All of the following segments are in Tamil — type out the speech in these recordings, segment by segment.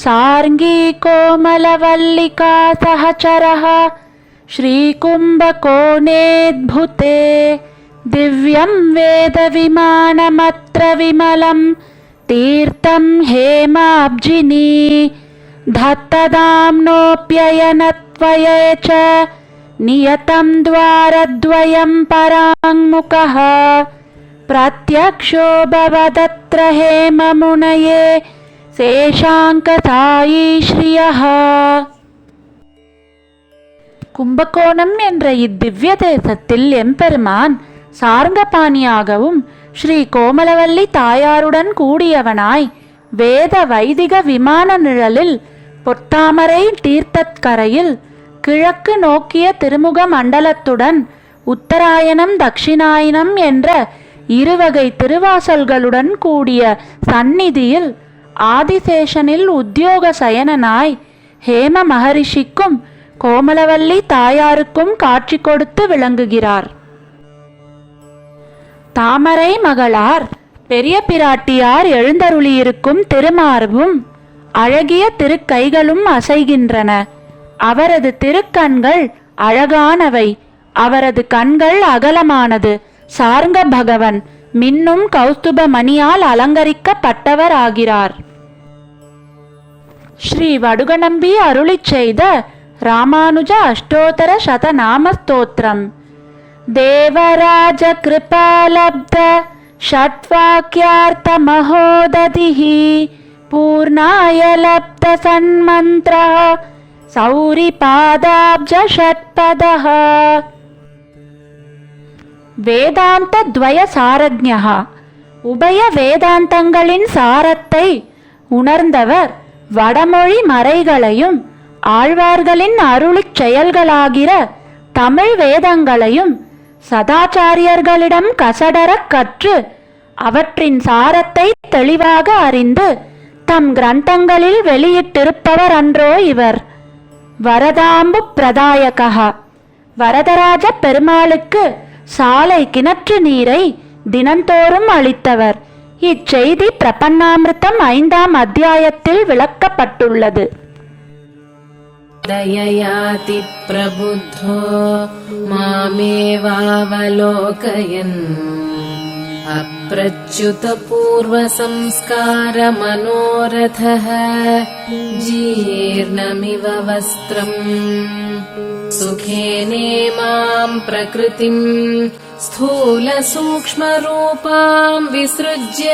सार्ङ्गी कोमलवल्लिकासहचरः श्रीकुम्भकोणेद्भुते दिव्यं वेदविमानमत्र विमलं तीर्थं हेमाब्जिनी धत्तदाम्नोऽप्ययनत्वये च नियतं द्वारद्वयं पराङ्मुखः प्रत्यक्षो भवदत्र हेममुनये சேஷாங்கதாயி ஸ்ரீயா கும்பகோணம் என்ற இத்திவ்ய தேசத்தில் எம்பெருமான் சார்ங்கபாணியாகவும் ஸ்ரீ கோமலவல்லி தாயாருடன் கூடியவனாய் வேத வைதிக விமான நிழலில் பொத்தாமரை தீர்த்தக்கரையில் கிழக்கு நோக்கிய திருமுக மண்டலத்துடன் உத்தராயணம் தக்ஷிணாயனம் என்ற இருவகை திருவாசல்களுடன் கூடிய சந்நிதியில் ஆதிசேஷனில் உத்தியோக சயனனாய் ஹேம மகரிஷிக்கும் கோமலவல்லி தாயாருக்கும் காட்சி கொடுத்து விளங்குகிறார். தாமரை மகளார் பெரிய பிராட்டியார் எழுந்தருளியிருக்கும் திருமார்பும் அழகிய திருக்கைகளும் அசைகின்றன. அவரது திருக்கண்கள் அழகானவை. அவரது கண்கள் அகலமானது. சார்ங்க பகவன் மின்னும் கௌஸ்துப மணியால் அலங்கரிக்கப்பட்டவர் ஆகிறார் ஸ்ரீ வடுகநம்பி அருளிச் செய்த ராமானுஜ அஷ்டோத்தர சதநாம ஸ்தோத்திரம் தேவராஜ கிருபாலப்த ஷட்வாக்கியார்த்த மகோததிஹி பூர்ணாய வேதாந்த துவய சாரஜ்ஞா உபய வேதாந்தங்களின் சாரத்தை உணர்ந்தவர் வடமொழி மறைகளையும் ஆழ்வார்களின் அருளிச் செயல்களாகிற தமிழ் வேதங்களையும் சதாச்சாரியர்களிடம் கசடரக் கற்று அவற்றின் சாரத்தை தெளிவாக அறிந்து தம் கிரந்தங்களில் வெளியிட்டிருப்பவர் அன்றோ இவர். வரதாம்பு பிரதாயகா. வரதராஜ பெருமாளுக்கு சாலை கிணற்று நீரை தினந்தோறும் அளித்தவர் இச்செய்தி பிரபன்னாமிர்தம் ஐந்தாம் அத்தியாயத்தில் விளக்கப்பட்டுள்ளது दययाति प्रबुद्धो मामेवावलोकयन् अप्रच्युतपूर्वसंस्कारमनोरथः जीर्णमिव वस्त्रम्। सुखेनेमाम् प्रकृतिम् स्थूलसूक्ष्मरूपाम् विसृज्य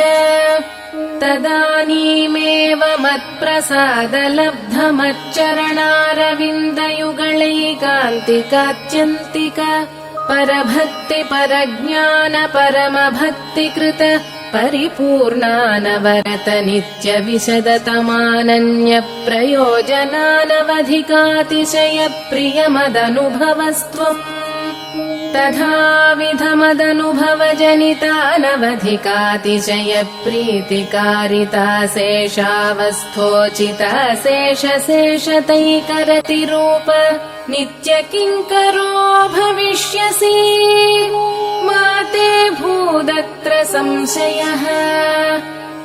तदानीमेव मत्प्रसादलब्धमच्चरणारविन्दयुगलैकान्तिकात्यन्तिक परभक्ति परज्ञान परमभक्तिकृत परिपूर्णानवरत नित्यविशदतमानन्यप्रयोजनानवधिकातिशय तथाविधमदनुभवजनितानवधिकातिशयप्रीतिकारिता शेषावस्थोचिता शेष शेषतै करति रूप नित्य किङ्करो भविष्यसि माते भूदत्र संशयः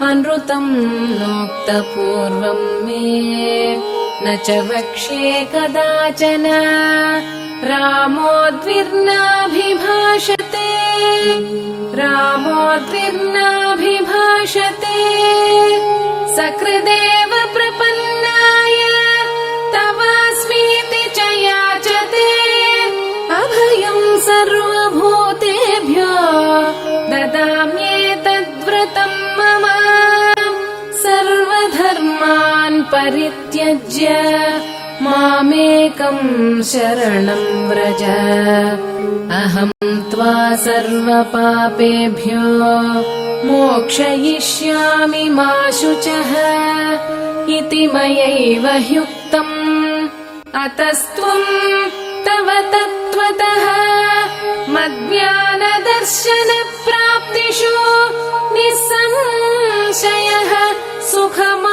अनृतम् लोक्त पूर्वम् मे। न च वक्ष्ये कदाचन। रामोद्विर्नाभिभाषते रामोद्विर्नाभिभाषते सकृदेव प्रपन्नाय तवास्मीति च याचते। अभयं सर्वभूतेभ्यो ददाम्येतद्व्रतं मम। सर्वधर्मान् परित्यज्य मामेकं शरणं व्रज। अहं त्वा सर्वपापेभ्यो मोक्षयिष्यामि मा शुचः इति मयैव ह्युक्तम्। अतस्त्वम् तव तत्त्वतः मज्ञानदर्शनप्राप्तिषु निःसंशयः सुखमास्व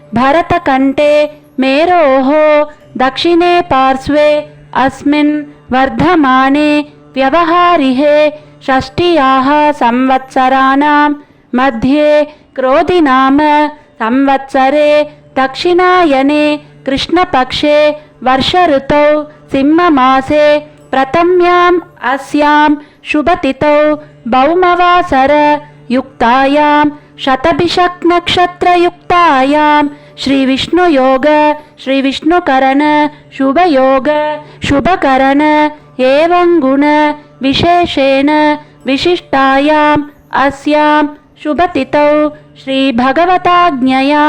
भरतकण्ठे मेरोः दक्षिणे पार्श्वे अस्मिन् वर्धमाने व्यवहारिहे षष्ट्याः संवत्सराणां मध्ये क्रोधिनाम संवत्सरे दक्षिणायने कृष्णपक्षे वर्षऋतौ सिंहमासे प्रथम्याम् अस्यां शुभतिथौ भौमवासर युक्तायां शतभिषक् नक्षत्रयुक्तायां श्रीविष्णुयोग श्रीविष्णुकरण शुभयोग शुभकरण एवं गुण विशेषेण विशिष्टायाम् अस्यां शुभतिथौ श्रीभगवताज्ञया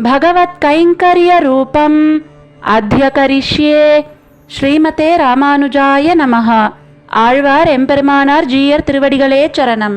भगवत्कैङ्कर्यरूपम् अद्य करिष्ये ஸ்ரீமதே ராமானுஜாய நமஹ ஆழ்வார் எம்பெருமானார் ஜீயர் திருவடிகளே சரணம்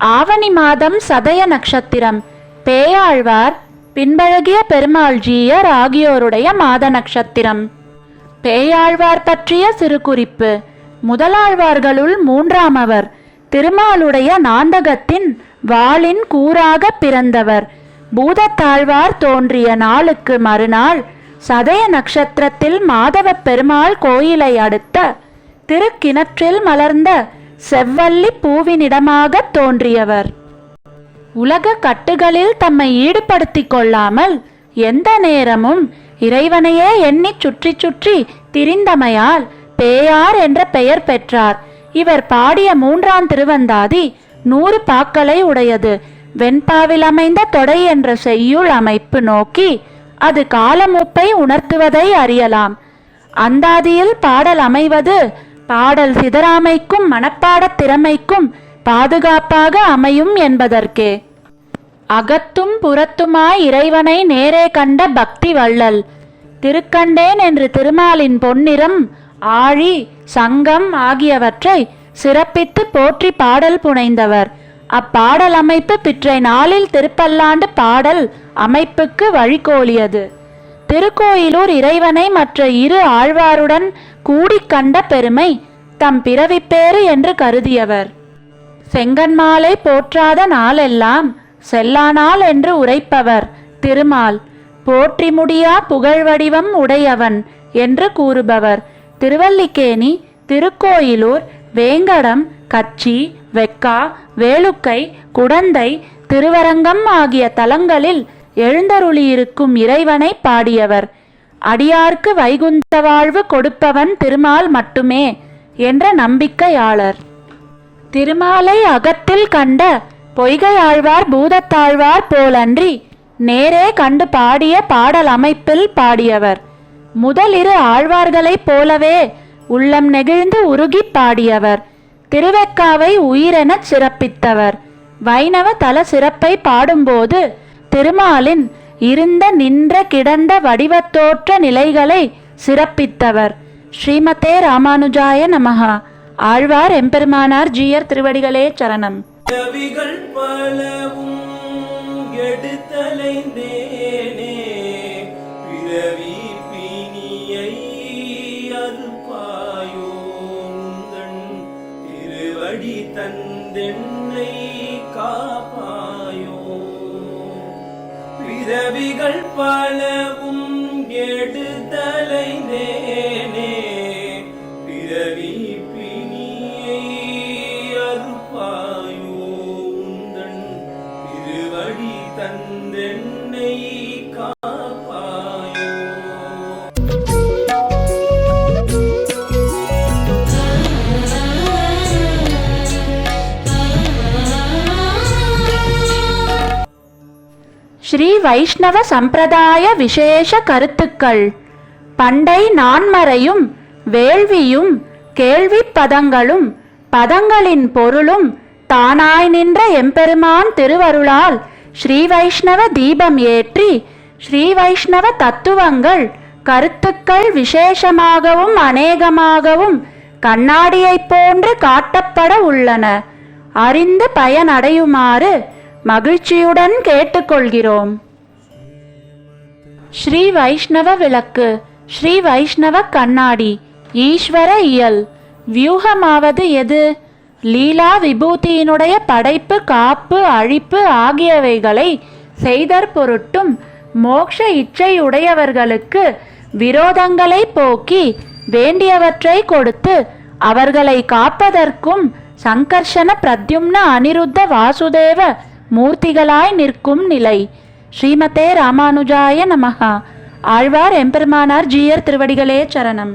ஆவணி மாதம் சதய நட்சத்திரம். பேயாழ்வார் பின்பழகிய பெருமாள்ஜீயர் ஆகியோருடைய மாத நட்சத்திரம். பேயாழ்வார் பற்றிய சிறு குறிப்பு முதலாழ்வார்களுள் மூன்றாமவர். திருமாலுடைய நாந்தகத்தின் வாளின் கூறாக பிறந்தவர். பூதத்தாழ்வார் தோன்றிய நாளுக்கு மறுநாள் சதய நட்சத்திரத்தில் மாதவப் பெருமாள் கோயிலை அடுத்த திருக்கிணற்றில் மலர்ந்த செவ்வல்லி பூவினிடமாக தோன்றியவர். உலக கட்டுகளில் தம்மை ஈடுபடுத்திக் கொள்ளாமல் எந்த நேரமும் இறைவனையே எண்ணிச் சுற்றி சுற்றி திரிந்தமையால் பேயார் என்ற பெயர் பெற்றார். இவர் பாடிய மூன்றாம் திருவந்தாதி நூறு பாக்களை உடையது. வெண்பாவில் அமைந்த தொடை என்ற செய்யுள் அமைப்பு நோக்கி அது காலமுப்பை உணர்த்துவதை அறியலாம். அந்தாதியில் பாடல் அமைவது பாடல் சிதறாமைக்கும் மனப்பாடத் திறமைக்கும் பாதுகாப்பாக அமையும் என்பதற்கே. அகத்தும் புறத்துமாய் இறைவனை நேரே கண்ட பக்தி வள்ளல். திருக்கண்டேன் என்று திருமாலின் பொன்னிறம் ஆழி சங்கம் ஆகியவற்றை சிறப்பித்து போற்றி பாடல் புனைந்தவர். அப்பாடல் அமைப்பு பிற்றை நாளில் திருப்பல்லாண்டு பாடல் அமைப்புக்கு வழிகோலியது. திருக்கோயிலூர் இறைவனை மற்ற இரு ஆழ்வாருடன் கூடிக் கண்ட பெருமை தம் பிறவிப்பேறு என்று கருதியவர். செங்கன்மாலை போற்றாத நாளெல்லாம் செல்லானாள் என்று உரைப்பவர் திருமால். போற்றி முடியா புகழ் வடிவம் உடையவன் என்று கூறுபவர். திருவல்லிக்கேணி திருக்கோயிலூர் வேங்கடம் கச்சி வெக்கா வேலுக்கை குடந்தை திருவரங்கம் ஆகிய தலங்களில் எழுந்தருளியிருக்கும் இறைவனை பாடியவர். அடியார்க்கு வைகுந்த வாழ்வு கொடுப்பவன் திருமால் மட்டுமே என்ற நம்பிக்கையாளர். திருமாலை அகத்தில் கண்ட பொய்கையாழ்வார் பூதத்தாழ்வார் போலன்றி நேரே கண்டு பாடிய பாடல் அமைப்பில் பாடியவர். முதலிரு ஆழ்வார்களைப் போலவே உள்ளம் நெகிழ்ந்து உருகிப் பாடியவர். திருவெக்காவை உயிரெனச் சிறப்பித்தவர். வைணவ தல சிறப்பை பாடும்போது திருமாலின் இருந்த நின்ற கிடந்த வடிவத்தோற்ற நிலைகளை சிறப்பித்தவர். ஸ்ரீமதே ராமானுஜாய நமஹா. ஆழ்வார் எம்பெருமானார் ஜீயர் திருவடிகளே சரணம். பலவும் எடுத்தலைந்தேனே பிறவிகள் பலவும் எடுத்தலைந்தேனே ஸ்ரீ வைஷ்ணவ சம்பிரதாய விசேஷ கருத்துக்கள். பண்டை நான்மறையும் வேள்வியும் கேள்விப்பதங்களும் பதங்களின் பொருளும் தானாய் நின்ற எம்பெருமான் திருவருளால் ஸ்ரீ வைஷ்ணவ தீபம் ஏற்றி ஸ்ரீ வைஷ்ணவ தத்துவங்கள் கருத்துக்கள் விசேஷமாகவும் அநேகமாகவும் கண்ணாடியைப் போன்று காட்டப்பட உள்ளன. அறிந்து பயனடையுமாறு மகிழ்ச்சியுடன் கேட்டுக்கொள்கிறோம். ஸ்ரீ வைஷ்ணவ விளக்கு ஸ்ரீ வைஷ்ணவ கண்ணாடி ஈஸ்வர இயல். வியூகமாவது எது? லீலா விபூதியினுடைய படைப்பு காப்பு அழிப்பு ஆகியவைகளை செய்தற் பொருட்டும் மோக்ஷ இச்சையுடையவர்களுக்கு விரோதங்களை போக்கி வேண்டியவற்றை கொடுத்து அவர்களை காப்பதற்கும் சங்கர்ஷண பிரத்யும்ன அனிருத்த வாசுதேவ மூர்த்திகளாய் நிற்கும் நிலை. ஸ்ரீமதே ராமானுஜாய நமகா ஆழ்வார் எம்பெருமானார் ஜீயர் திருவடிகளே சரணம்.